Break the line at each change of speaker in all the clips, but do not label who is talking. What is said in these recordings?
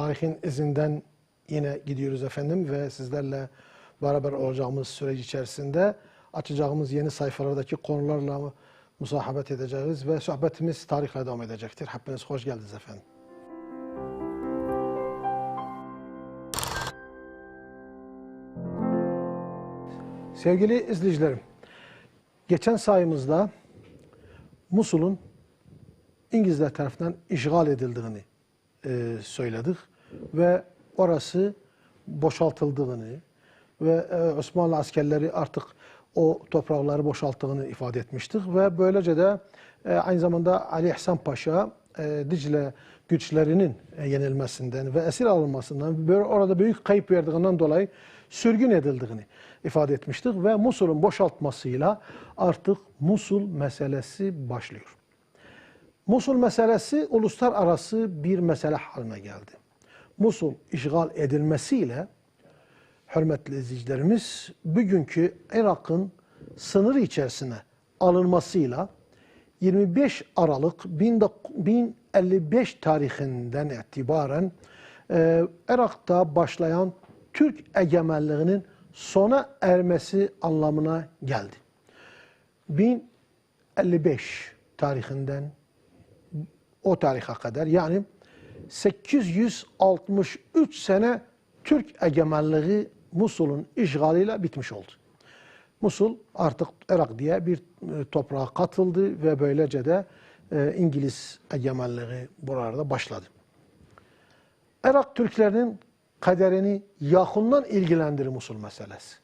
Tarihin izinden yine gidiyoruz efendim ve sizlerle beraber olacağımız süreç içerisinde açacağımız yeni sayfalardaki konularla musahabet edeceğiz ve sohbetimiz tarihle devam edecektir. Hepiniz hoş geldiniz efendim. Sevgili izleyicilerim, geçen sayımızda Musul'un İngilizler tarafından işgal edildiğini e, söyledik ve orası boşaltıldığını ve e, Osmanlı askerleri artık o toprakları boşalttığını ifade etmiştik ve böylece de e, aynı zamanda Ali İhsan Paşa e, Dicle güçlerinin e, yenilmesinden ve esir alınmasından böyle orada büyük kayıp verdiğinden dolayı sürgün edildiğini ifade etmiştik ve Musul'un boşaltmasıyla artık Musul meselesi başlıyor. Musul meselesi uluslararası bir mesele haline geldi. Musul işgal edilmesiyle hürmetli izleyicilerimiz bugünkü Irak'ın sınır içerisine alınmasıyla 25 Aralık 1055 tarihinden itibaren e, Irak'ta başlayan Türk egemenliğinin sona ermesi anlamına geldi. 1055 tarihinden o tarihe kadar yani 863 sene Türk egemenliği Musul'un işgaliyle bitmiş oldu. Musul artık Irak diye bir e, toprağa katıldı ve böylece de e, İngiliz egemenliği burada başladı. Irak Türklerinin kaderini yakından ilgilendirir Musul meselesi.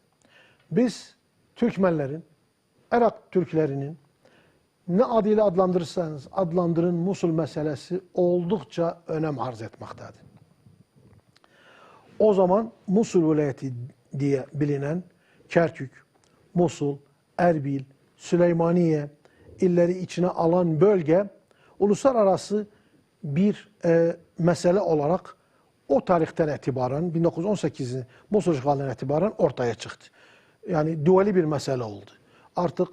Biz Türkmenlerin, Irak Türklerinin ne adıyla adlandırırsanız adlandırın Musul meselesi oldukça önem arz etmektedir. O zaman Musul vilayeti diye bilinen Kerkük, Musul, Erbil, Süleymaniye illeri içine alan bölge uluslararası bir e, mesele olarak o tarihten itibaren 1918'in Musul işgalinden itibaren ortaya çıktı. Yani duali bir mesele oldu. Artık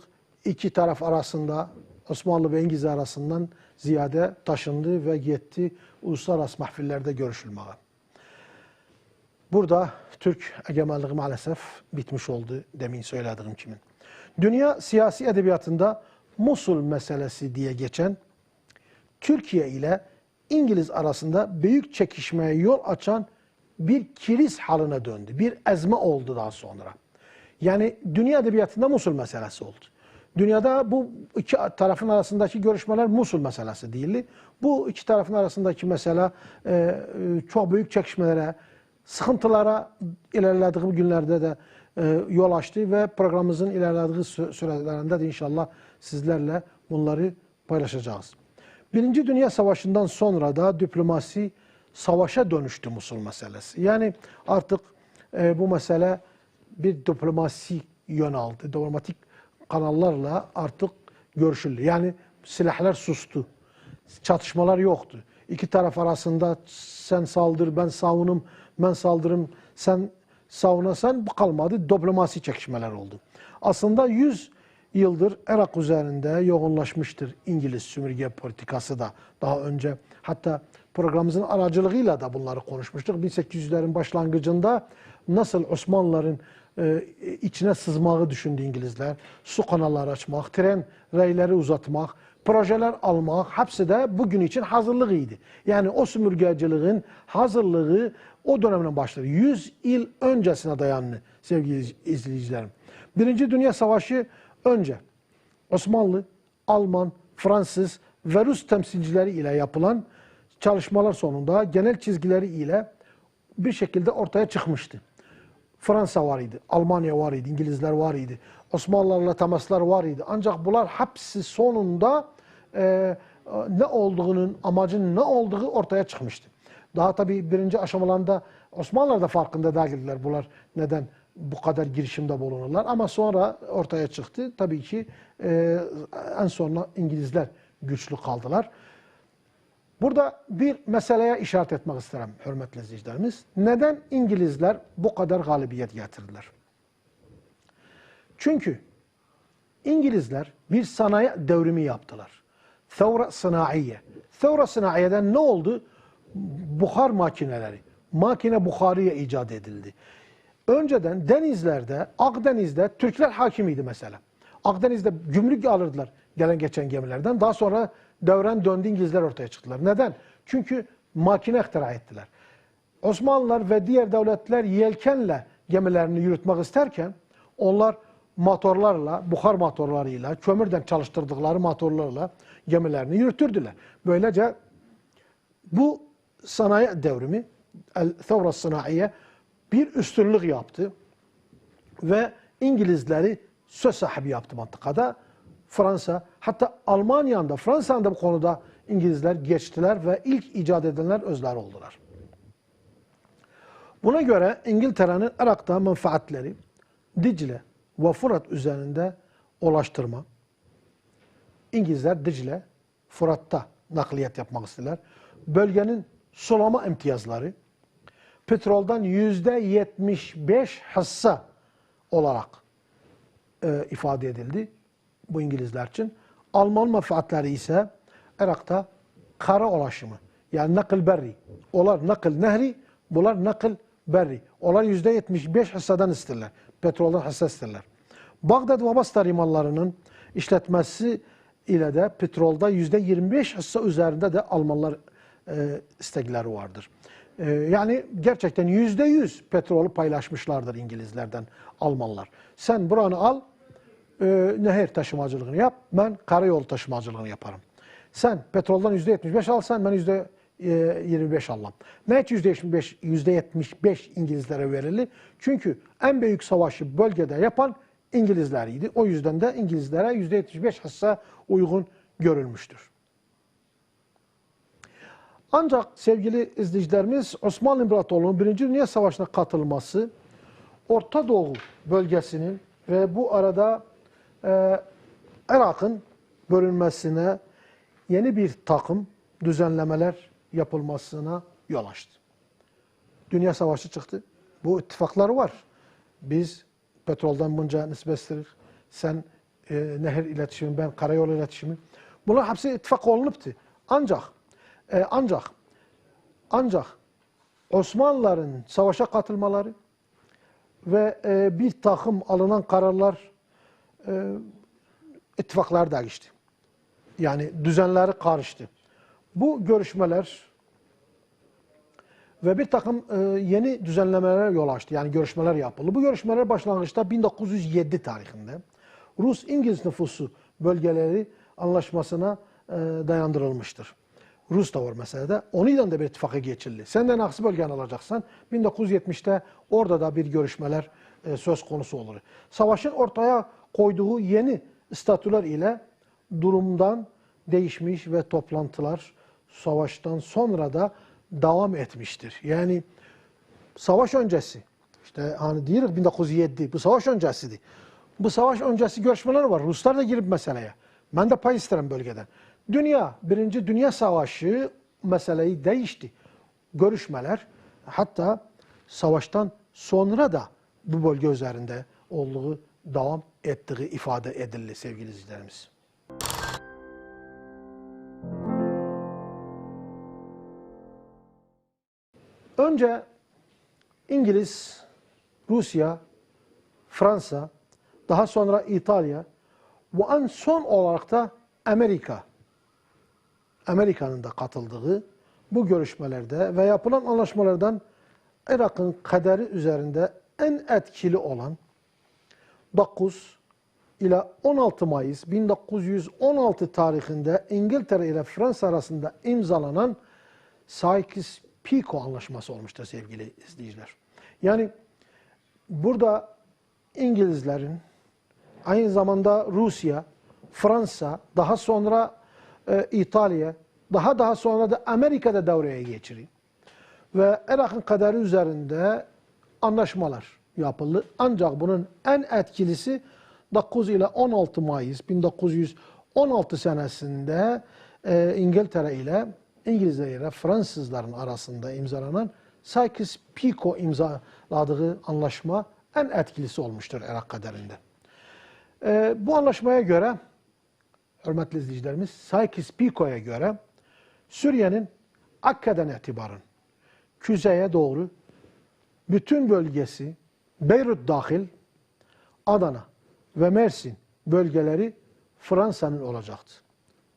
iki taraf arasında Osmanlı ve İngiliz arasından ziyade taşındı ve gitti uluslararası mahfillerde görüşülmeye. Burada Türk egemenliği maalesef bitmiş oldu demin söylediğim kimin. Dünya siyasi edebiyatında Musul meselesi diye geçen Türkiye ile İngiliz arasında büyük çekişmeye yol açan bir kriz haline döndü. Bir ezme oldu daha sonra. Yani dünya edebiyatında Musul meselesi oldu. Dünyada bu iki tarafın arasındaki görüşmeler Musul meselesi değildi. Bu iki tarafın arasındaki mesele e, çok büyük çekişmelere, sıkıntılara ilerlediğim günlerde de e, yol açtı ve programımızın ilerlediği sürelerinde de inşallah sizlerle bunları paylaşacağız. Birinci Dünya Savaşı'ndan sonra da diplomasi savaşa dönüştü Musul meselesi. Yani artık e, bu mesele bir diplomasi yön aldı. Diplomatik kanallarla artık görüşüldü. Yani silahlar sustu. Çatışmalar yoktu. İki taraf arasında sen saldır, ben savunum, ben saldırım, sen savunasan bu kalmadı. Diplomasi çekişmeler oldu. Aslında 100 yıldır Irak üzerinde yoğunlaşmıştır İngiliz sömürge politikası da daha önce. Hatta programımızın aracılığıyla da bunları konuşmuştuk. 1800'lerin başlangıcında nasıl Osmanlıların e, içine sızmağı düşündü İngilizler. Su kanalları açmak, tren reyleri uzatmak, projeler almak hepsi de bugün için hazırlığıydı. Yani o sömürgeciliğin hazırlığı o dönemden başladı. 100 yıl öncesine dayanlı sevgili izleyicilerim. Birinci Dünya Savaşı önce Osmanlı, Alman, Fransız ve Rus temsilcileri ile yapılan çalışmalar sonunda genel çizgileri ile bir şekilde ortaya çıkmıştı. Fransa var idi, Almanya var idi, İngilizler var idi, Osmanlılarla temaslar var idi. Ancak bunlar hepsi sonunda e, ne olduğunun, amacın ne olduğu ortaya çıkmıştı. Daha tabii birinci aşamalarında Osmanlılar da farkında değildiler bunlar neden bu kadar girişimde bulunurlar. Ama sonra ortaya çıktı. Tabii ki e, en sonra İngilizler güçlü kaldılar. Burada bir meseleye işaret etmek isterim hürmetli izleyicilerimiz. Neden İngilizler bu kadar galibiyet getirdiler? Çünkü İngilizler bir sanayi devrimi yaptılar. Thevra sanayiye. Thevra sanayiyeden ne oldu? buhar makineleri, makine buharıya icat edildi. Önceden denizlerde, Akdeniz'de Türkler hakimiydi mesela. Akdeniz'de gümrük alırdılar gelen geçen gemilerden. Daha sonra devren döndü İngilizler ortaya çıktılar. Neden? Çünkü makine ihtira ettiler. Osmanlılar ve diğer devletler yelkenle gemilerini yürütmek isterken onlar motorlarla, buhar motorlarıyla, kömürden çalıştırdıkları motorlarla gemilerini yürütürdüler. Böylece bu sanayi devrimi, el-Thevra Sınaiye bir üstünlük yaptı ve İngilizleri söz sahibi yaptı mantıkada. Fransa, hatta Almanya'da, Fransa'da bu konuda İngilizler geçtiler ve ilk icat edenler özler oldular. Buna göre İngiltere'nin Irak'ta menfaatleri Dicle ve Fırat üzerinde ulaştırma. İngilizler Dicle, Fırat'ta nakliyat yapmak istediler. Bölgenin sulama imtiyazları petroldan yüzde 75 hassa olarak e, ifade edildi bu İngilizler için. Alman menfaatleri ise Irak'ta kara ulaşımı yani nakıl berri. Onlar nakıl nehri, bunlar nakıl berri. Onlar yüzde 75 hissadan isterler. Petrolden hissa isterler. Bağdat ve Basra limanlarının işletmesi ile de petrolda yüzde 25 hissa üzerinde de Almanlar e, istekleri vardır. E, yani gerçekten yüzde yüz petrolü paylaşmışlardır İngilizlerden Almanlar. Sen buranı al, e, nehir taşımacılığını yap, ben karayolu taşımacılığını yaparım. Sen petroldan yüzde 75 alsan ben yüzde 25 almam. Ne için yüzde 75, yüzde 75 İngilizlere verildi? Çünkü en büyük savaşı bölgede yapan İngilizleriydi. O yüzden de İngilizlere yüzde 75 hassa uygun görülmüştür. Ancak sevgili izleyicilerimiz Osmanlı İmparatorluğu'nun Birinci Dünya Savaşı'na katılması Orta Doğu bölgesinin ve bu arada e, Irak'ın bölünmesine yeni bir takım düzenlemeler yapılmasına yol açtı. Dünya Savaşı çıktı. Bu ittifakları var. Biz petrolden bunca nispettirik. Sen e, nehir iletişimi, ben karayolu iletişimi. Bunlar hepsi ittifak olunuptu. Ancak e, ancak ancak Osmanlıların savaşa katılmaları ve e, bir takım alınan kararlar e, ittifaklar değişti. Yani düzenleri karıştı. Bu görüşmeler ve bir takım e, yeni düzenlemeler yol açtı. Yani görüşmeler yapıldı. Bu görüşmeler başlangıçta 1907 tarihinde Rus-İngiliz nüfusu bölgeleri anlaşmasına e, dayandırılmıştır. Rus da var meselede. Onunla da bir ittifaka geçildi. Senden aksi bölgeni alacaksan 1970'te orada da bir görüşmeler e, söz konusu olur. Savaşın ortaya koyduğu yeni statüler ile durumdan değişmiş ve toplantılar savaştan sonra da devam etmiştir. Yani savaş öncesi, işte hani diyoruz 1907, bu savaş öncesiydi. Bu savaş öncesi görüşmeler var. Ruslar da girip meseleye. Ben de pay isterim bölgeden. Dünya, Birinci Dünya Savaşı meseleyi değişti. Görüşmeler hatta savaştan sonra da bu bölge üzerinde olduğu devam ettiği ifade edildi sevgili izleyicilerimiz. Önce İngiliz, Rusya, Fransa, daha sonra İtalya ve en son olarak da Amerika, Amerika'nın da katıldığı bu görüşmelerde ve yapılan anlaşmalardan Irak'ın kaderi üzerinde en etkili olan 9 ile 16 Mayıs 1916 tarihinde İngiltere ile Fransa arasında imzalanan Sykes-Picot anlaşması olmuştur sevgili izleyiciler. Yani burada İngilizlerin aynı zamanda Rusya, Fransa, daha sonra e, İtalya, daha daha sonra da Amerika'da devreye geçiriyor. Ve Irak'ın kaderi üzerinde anlaşmalar yapıldı. Ancak bunun en etkilisi 9 ile 16 Mayıs 1916 senesinde e, İngiltere ile İngilizler ile Fransızların arasında imzalanan Sykes-Picot imzaladığı anlaşma en etkilisi olmuştur Irak kaderinde. E, bu anlaşmaya göre, hürmetli izleyicilerimiz, Sykes-Picot'a göre Suriye'nin Akka'dan itibaren kuzeye doğru bütün bölgesi Beyrut dahil Adana ve Mersin bölgeleri Fransa'nın olacaktı.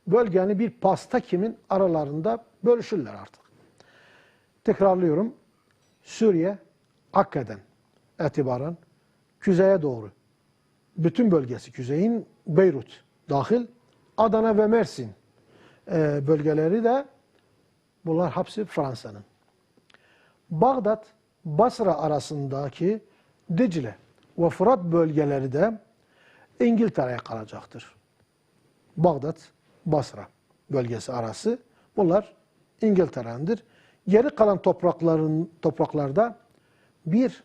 Bölgeni bir pasta kimin aralarında bölüşürler artık. Tekrarlıyorum. Suriye Akka'dan itibaren kuzeye doğru bütün bölgesi kuzeyin Beyrut dahil Adana ve Mersin e, bölgeleri de bunlar hepsi Fransa'nın. Bağdat Basra arasındaki Dicle ve Fırat bölgeleri de İngiltere'ye kalacaktır. Bağdat Basra bölgesi arası bunlar İngiltere'nindir. Geri kalan toprakların topraklarda bir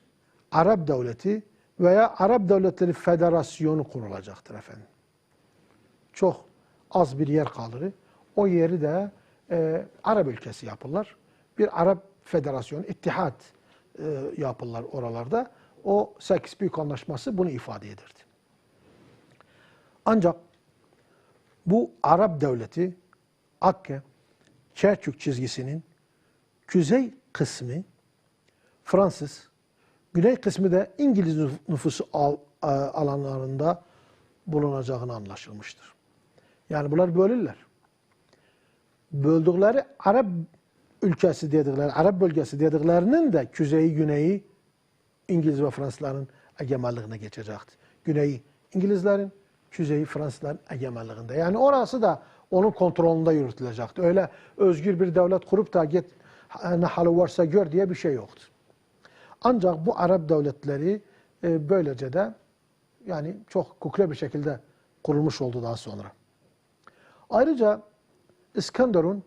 Arap devleti veya Arap Devletleri Federasyonu kurulacaktır efendim. Çok az bir yer kalır. O yeri de e, Arap ülkesi yapırlar. Bir Arap Federasyonu, ittihat e, yapırlar oralarda. O Seks Büyük Anlaşması bunu ifade edirdi. Ancak bu Arap devleti Akke, Kerkük çizgisinin kuzey kısmı Fransız, güney kısmı da İngiliz nüf- nüfusu a- alanlarında bulunacağını anlaşılmıştır. Yani bunlar bölürler. Böldükleri Arap ülkesi dedikleri, Arap bölgesi dediklerinin de kuzeyi, güneyi İngiliz ve Fransızların egemenliğine geçecekti. Güneyi İngilizlerin, kuzeyi Fransızların egemenliğinde. Yani orası da onun kontrolünde yürütülecekti. Öyle özgür bir devlet kurup da git ne halı varsa gör diye bir şey yoktu. Ancak bu Arap devletleri e, böylece de yani çok kukla bir şekilde kurulmuş oldu daha sonra. Ayrıca İskenderun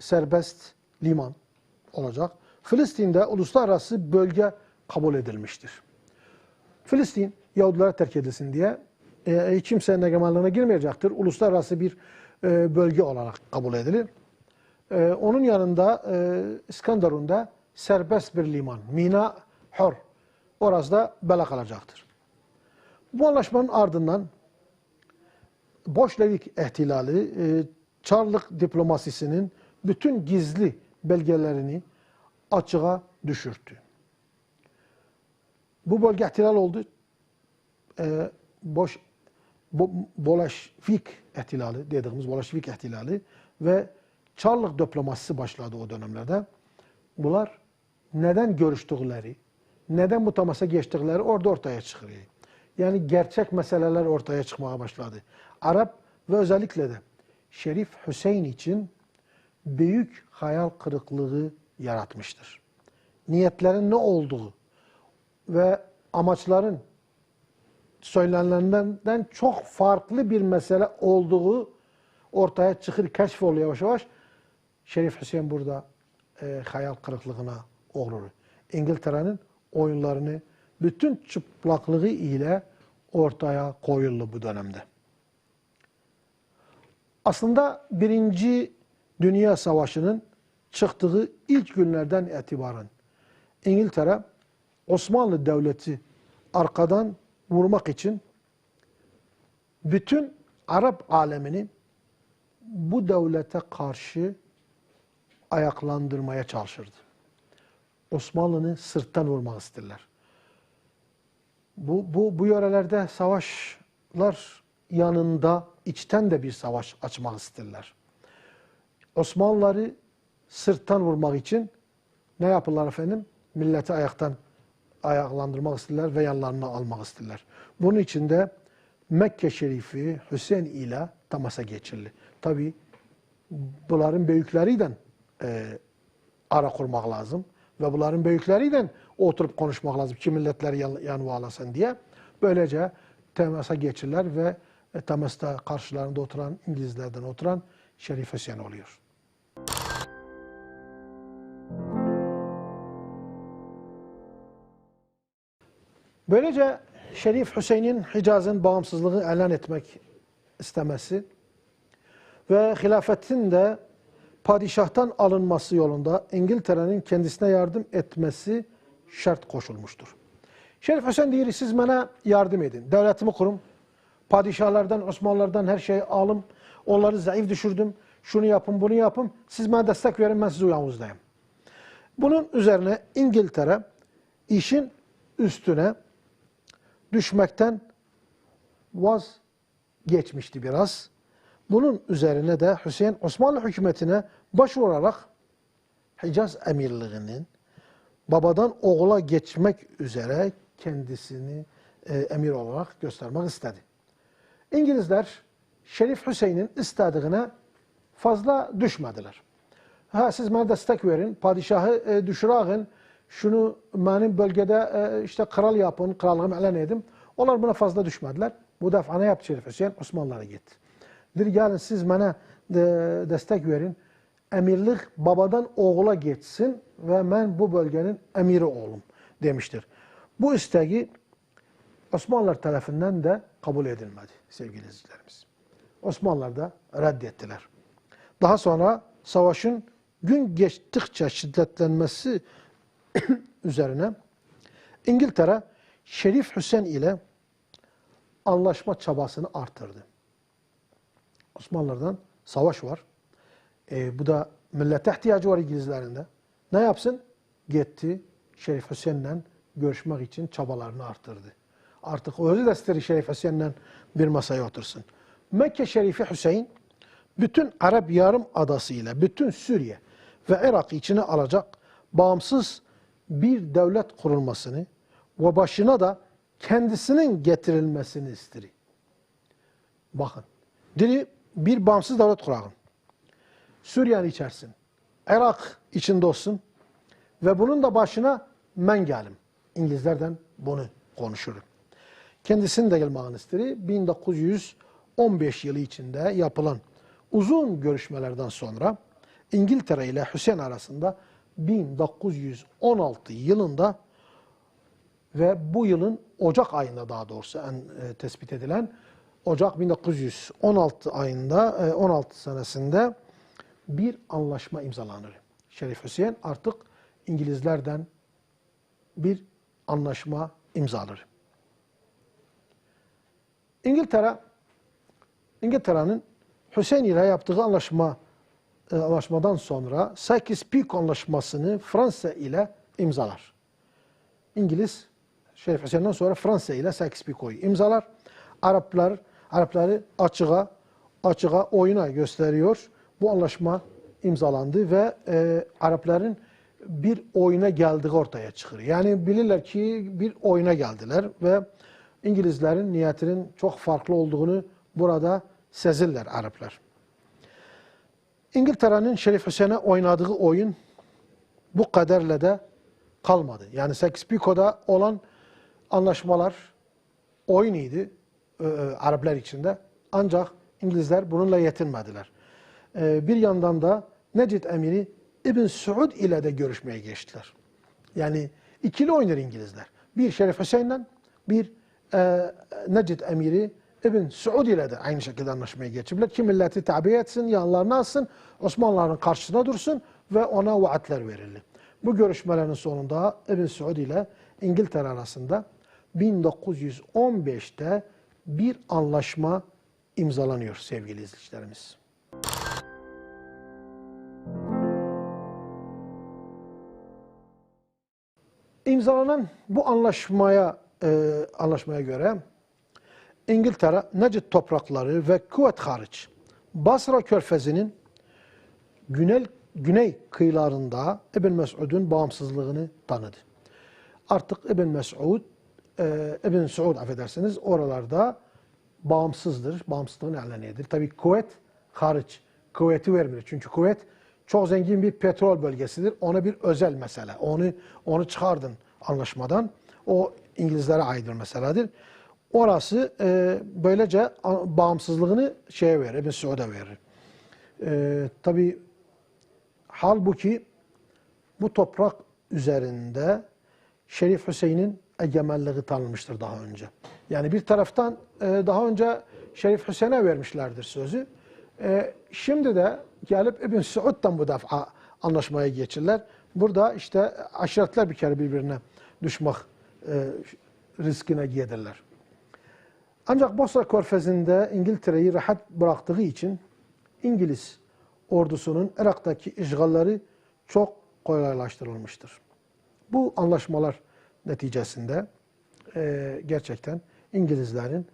serbest liman olacak. Filistin'de uluslararası bölge kabul edilmiştir. Filistin Yahudilere terk edilsin diye e, kimsenin egemenliğine girmeyecektir. Uluslararası bir e, bölge olarak kabul edilir. E, onun yanında e, İskenderun'da serbest bir liman, Mina Hor. Orası da bela kalacaktır. Bu anlaşmanın ardından Boşlevik ihtilali, e, Çarlık diplomasisinin bütün gizli belgelerini açığa düşürttü. Bu bölge ihtilal oldu. E, boş bo, Bolaşvik ihtilali dediğimiz Bolaşvik ihtilali ve Çarlık diplomasisi başladı o dönemlerde. Bunlar neden görüştükleri, neden bu temasa geçtikleri orada ortaya çıkıyor. Yani gerçek meseleler ortaya çıkmaya başladı. Arap ve özellikle de Şerif Hüseyin için büyük hayal kırıklığı yaratmıştır. Niyetlerin ne olduğu ve amaçların söylenenlerden çok farklı bir mesele olduğu ortaya çıkır, keşf oluyor yavaş yavaş. Şerif Hüseyin burada e, hayal kırıklığına uğrar. İngiltere'nin oyunlarını bütün çıplaklığı ile ortaya koyuldu bu dönemde. Aslında Birinci Dünya Savaşı'nın çıktığı ilk günlerden itibaren İngiltere Osmanlı Devleti arkadan vurmak için bütün Arap alemini bu devlete karşı ayaklandırmaya çalışırdı. Osmanlı'nı sırttan vurmak isterler. Bu, bu, bu yörelerde savaşlar yanında içten de bir savaş açmak isterler. Osmanlıları sırttan vurmak için ne yapırlar efendim? Milleti ayaktan ayaklandırmak isterler ve yanlarına almak isterler. Bunun için de Mekke Şerifi Hüseyin ile temasa geçirli. Tabi bunların büyükleriyle e, ara kurmak lazım. Ve bunların büyükleriyle oturup konuşmak lazım. Ki milletleri yan, yan bağlasın diye. Böylece temasa geçirler ve temasta karşılarında oturan İngilizlerden oturan Şerif Hüseyin oluyor. Böylece Şerif Hüseyin'in Hicaz'ın bağımsızlığı elan etmek istemesi ve hilafetin de padişahtan alınması yolunda İngiltere'nin kendisine yardım etmesi şart koşulmuştur. Şerif Hüseyin diyor, siz bana yardım edin. Devletimi kurum. Padişahlardan, Osmanlılardan her şeyi alım. Onları zayıf düşürdüm. şunu yapın, bunu yapın. Siz bana destek verin, ben sizi yanınızdayım. Bunun üzerine İngiltere işin üstüne düşmekten vazgeçmişti biraz. Bunun üzerine de Hüseyin Osmanlı hükümetine başvurarak Hicaz emirliğinin babadan oğula geçmek üzere kendisini e, emir olarak göstermek istedi. İngilizler Şerif Hüseyin'in istediğine fazla düşmediler. Ha siz bana destek verin, padişahı e, düşürağın, şunu benim bölgede e, işte kral yapın, krallığımı elan edin. Onlar buna fazla düşmediler. Bu defa ne yaptı Şerif Hüseyin? Osmanlılara gitti. Dedi gelin siz bana de, destek verin. Emirlik babadan oğula geçsin ve ben bu bölgenin emiri olum demiştir. Bu isteği Osmanlılar tarafından da kabul edilmedi sevgili izleyicilerimiz. Osmanlılar da reddettiler. Daha sonra savaşın gün geçtikçe şiddetlenmesi üzerine İngiltere Şerif Hüseyin ile anlaşma çabasını artırdı. Osmanlılardan savaş var. E, bu da millete ihtiyacı var İngilizlerinde. Ne yapsın? Gitti Şerif Hüseyin'le görüşmek için çabalarını arttırdı. Artık özü de istedi Şerif Hüseyin'le bir masaya otursun. Mekke Şerifi Hüseyin bütün Arap Yarım Adası ile bütün Suriye ve Irak içine alacak bağımsız bir devlet kurulmasını ve başına da kendisinin getirilmesini istedi. Bakın. Dili bir bağımsız devlet kuralım. Suriye'nin içersin. Irak içinde olsun. Ve bunun da başına ben gelim. İngilizlerden bunu konuşurum. Kendisinin de gelmağını istedi. 1915 yılı içinde yapılan uzun görüşmelerden sonra İngiltere ile Hüseyin arasında 1916 yılında ve bu yılın Ocak ayında daha doğrusu en, e, tespit edilen Ocak 1916 ayında, 16 senesinde bir anlaşma imzalanır. Şerif Hüseyin artık İngilizlerden bir anlaşma imzalar. İngiltere, İngiltere'nin Hüseyin ile yaptığı anlaşma e, anlaşmadan sonra Sykes-Picot anlaşmasını Fransa ile imzalar. İngiliz Şerif Hüseyin'den sonra Fransa ile Sykes-Picot'u imzalar. Araplar Arapları açığa açığa oyuna gösteriyor. Bu anlaşma imzalandı ve e, Arapların bir oyuna geldiği ortaya çıkıyor. Yani bilirler ki bir oyuna geldiler ve İngilizlerin niyetinin çok farklı olduğunu burada sezirler Araplar. İngiltere'nin Şerif Hüseyin'e oynadığı oyun bu kaderle de kalmadı. Yani Sykes-Picot'da olan anlaşmalar oyun idi e, Araplar içinde. Ancak İngilizler bununla yetinmediler. E, bir yandan da Necid Emiri İbn Suud ile de görüşmeye geçtiler. Yani ikili oynar İngilizler. Bir Şerif Hüseyin'le bir e, Necid Emiri İbn Suud ile de aynı şekilde anlaşmaya geçirdiler. Ki milleti tabi etsin, yanlarına alsın, Osmanlıların karşısına dursun ve ona vaatler verildi. Bu görüşmelerin sonunda İbn Suud ile İngiltere arasında 1915'te bir anlaşma imzalanıyor sevgili izleyicilerimiz. İmzalanan bu anlaşmaya e, anlaşmaya göre İngiltere Necid toprakları ve Kuvvet hariç Basra Körfezi'nin güney, güney kıyılarında İbn Mesud'un bağımsızlığını tanıdı. Artık İbn Mesud, e, İbn Suud affedersiniz oralarda bağımsızdır. Bağımsızlığını ilan edilir. Tabii kuvvet hariç. Kuvveti vermiyor. Çünkü kuvvet çok zengin bir petrol bölgesidir. Ona bir özel mesele. Onu onu çıkardın anlaşmadan. O İngilizlere aittir meseledir. Orası e, böylece bağımsızlığını şeye verir, İbn Suud'a verir. E, tabii halbuki bu toprak üzerinde Şerif Hüseyin'in egemenliği tanınmıştır daha önce. Yani bir taraftan e, daha önce Şerif Hüseyin'e vermişlerdir sözü. E, şimdi de gelip İbn Suud'dan bu defa anlaşmaya geçirler. Burada işte aşiretler bir kere birbirine düşmek e, riskine girdiler. Ancak Bosra Körfezi'nde İngiltere'yi rahat bıraktığı için İngiliz ordusunun Irak'taki işgalleri çok kolaylaştırılmıştır. Bu anlaşmalar neticesinde e, gerçekten İngilizlerin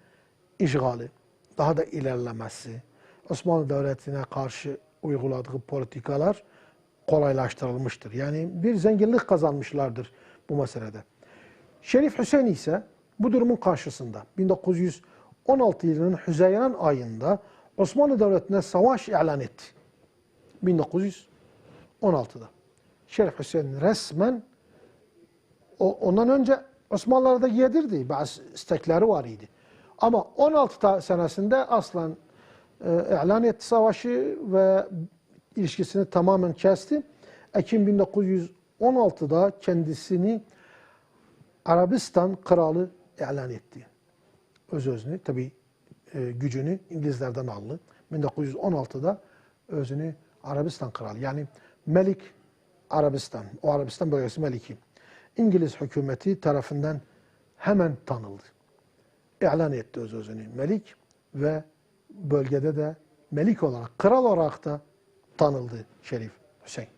işgali, daha da ilerlemesi, Osmanlı Devleti'ne karşı uyguladığı politikalar kolaylaştırılmıştır. Yani bir zenginlik kazanmışlardır bu meselede. Şerif Hüseyin ise bu durumun karşısında 1916 yılının Hüzeyran ayında Osmanlı Devleti'ne savaş ilan etti. 1916'da. Şerif Hüseyin resmen o, ondan önce Osmanlılara da yedirdi. Bazı istekleri var idi. Ama 16 ta- senesinde aslan e, ilan etti savaşı ve ilişkisini tamamen kesti. Ekim 1916'da kendisini Arabistan kralı ilan etti. Öz özünü tabi gücünü İngilizlerden aldı. 1916'da özünü Arabistan kralı yani Melik Arabistan, o Arabistan bölgesi Meliki. İngiliz hükümeti tarafından hemen tanıldı. İlan etti öz özünü Melik ve bölgede de Melik olarak, kral olarak da tanıldı Şerif Hüseyin.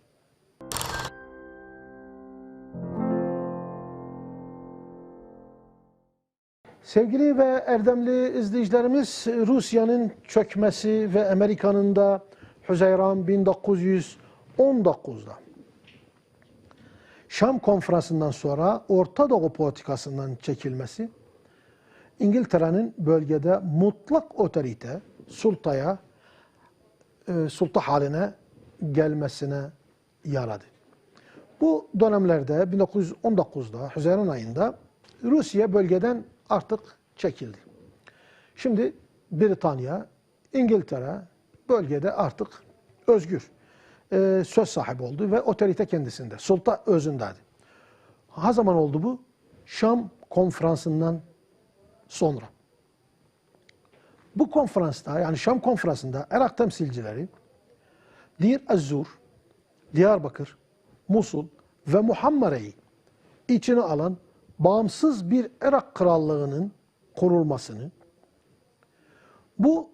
Sevgili ve erdemli izleyicilerimiz, Rusya'nın çökmesi ve Amerika'nın da Hüzeyran 1919'da Şam konferansından sonra Orta Doğu politikasından çekilmesi, İngiltere'nin bölgede mutlak otorite, sultaya, e, sulta haline gelmesine yaradı. Bu dönemlerde 1919'da, Haziran ayında Rusya bölgeden artık çekildi. Şimdi Britanya, İngiltere bölgede artık özgür e, söz sahibi oldu ve otorite kendisinde, sulta özündeydi. Ha zaman oldu bu? Şam konferansından sonra. Bu konferansta yani Şam konferansında Irak temsilcileri Dir Ezzur, Diyarbakır, Musul ve Muhammare'yi içine alan bağımsız bir Irak krallığının kurulmasını, bu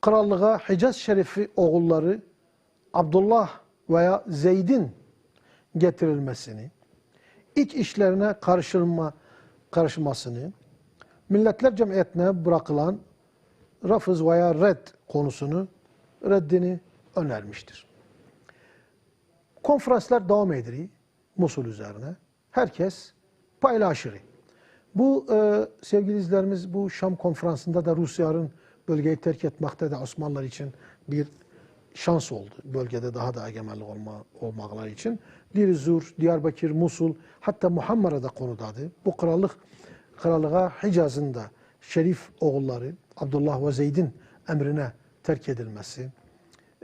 krallığa Hicaz Şerifi oğulları Abdullah veya Zeyd'in getirilmesini, iç işlerine karışılma, karışmasını, Milletler Cemiyeti'ne bırakılan rafız veya red konusunu reddini önermiştir. Konferanslar devam ediyor Musul üzerine. Herkes paylaşır. Bu e, sevgili izlerimiz bu Şam konferansında da Rusya'nın bölgeyi terk etmekte de Osmanlılar için bir şans oldu. Bölgede daha da egemenlik olma, olmakları için. Dir Zur, Diyarbakır, Musul hatta Muhammer'e de konudadı. Bu krallık krallığa Hicaz'ın da şerif oğulları Abdullah ve Zeyd'in emrine terk edilmesi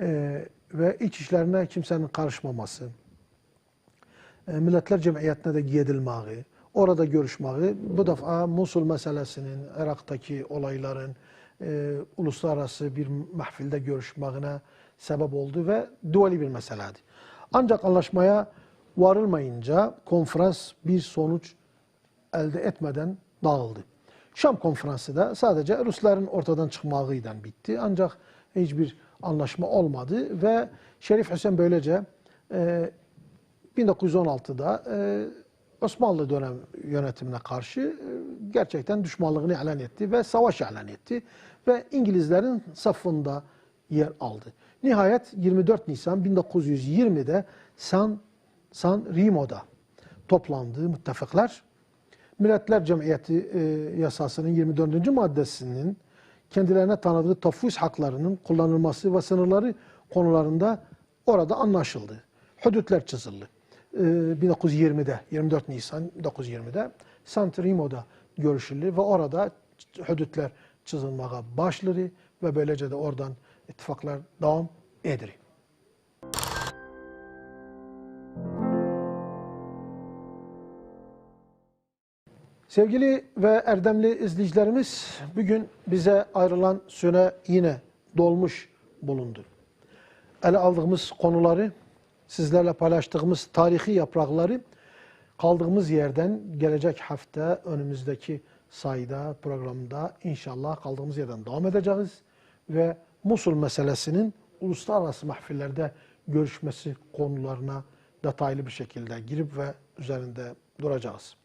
e, ve iç işlerine kimsenin karışmaması, e, Milletler Cemiyeti'ne de giyedilmeyi, orada görüşmeyi, bu defa Musul meselesinin, Irak'taki olayların e, uluslararası bir mahfilde görüşmeğine sebep oldu ve duali bir meseleydi. Ancak anlaşmaya varılmayınca konferans bir sonuç elde etmeden dağıldı. Şam konferansı da sadece Rusların ortadan çıkmağıyla bitti. Ancak hiçbir anlaşma olmadı ve Şerif Hüseyin böylece e, 1916'da e, Osmanlı dönem yönetimine karşı e, gerçekten düşmanlığını ilan etti ve savaş ilan etti ve İngilizlerin safında yer aldı. Nihayet 24 Nisan 1920'de San, San Remo'da toplandığı müttefikler Milletler Cemiyeti e, yasasının 24. maddesinin kendilerine tanıdığı tafviz haklarının kullanılması ve sınırları konularında orada anlaşıldı. Hudutlar çizildi. E, 1920'de, 24 Nisan 1920'de San Remo'da görüşüldü ve orada hudutlar çizilmeye başladı ve böylece de oradan ittifaklar devam ediyor. Sevgili ve erdemli izleyicilerimiz, bugün bize ayrılan süre yine dolmuş bulundu. Ele aldığımız konuları, sizlerle paylaştığımız tarihi yaprakları kaldığımız yerden gelecek hafta önümüzdeki sayıda, programda inşallah kaldığımız yerden devam edeceğiz ve Musul meselesinin uluslararası mahfillerde görüşmesi konularına detaylı bir şekilde girip ve üzerinde duracağız.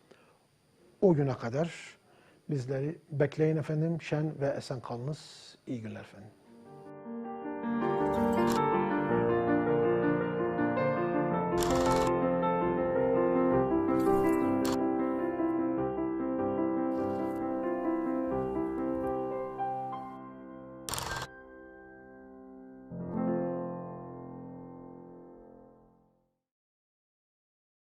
O güne kadar bizleri bekleyin efendim. Şen ve esen kalınız. İyi günler efendim.